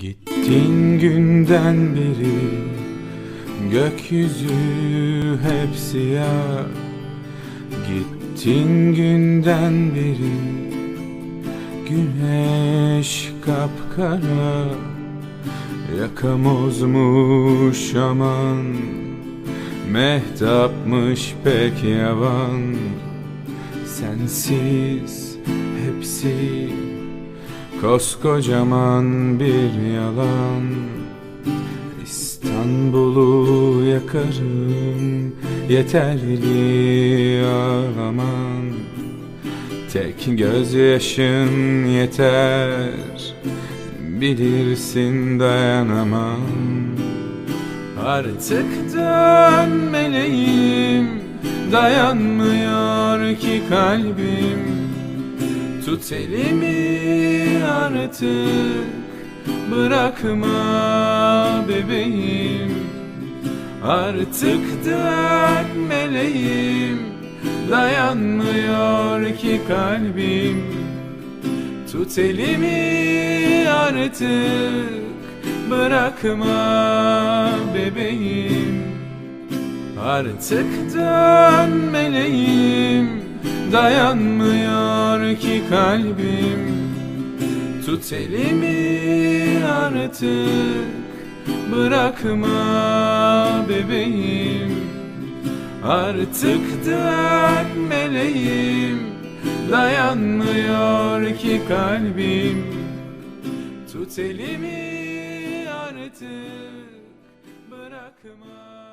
Gittin günden beri Gökyüzü hep siyah. Gittin günden beri Güneş kapkara. Yakamozmuş aman Mehtapmış pek yavan. Sensiz hepsi Koskocaman bir yalan. İstanbul'u yakarım Yeterli ağlaman. Tek gözyaşın yeter Bilirsin dayanamam. Artık dön meleğim Dayanmıyor ki kalbim Tut elimi artık Bırakma bebeğim. Artık dön meleğim Dayanmıyor ki kalbim. Tut elimi artık Bırakma bebeğim. Artık dön meleğim Dayanmıyor ki kalbim. Tut elimi artık Bırakma bebeğim. Artık dön meleğim Dayanmıyor ki kalbim. Tut elimi artık Bırakma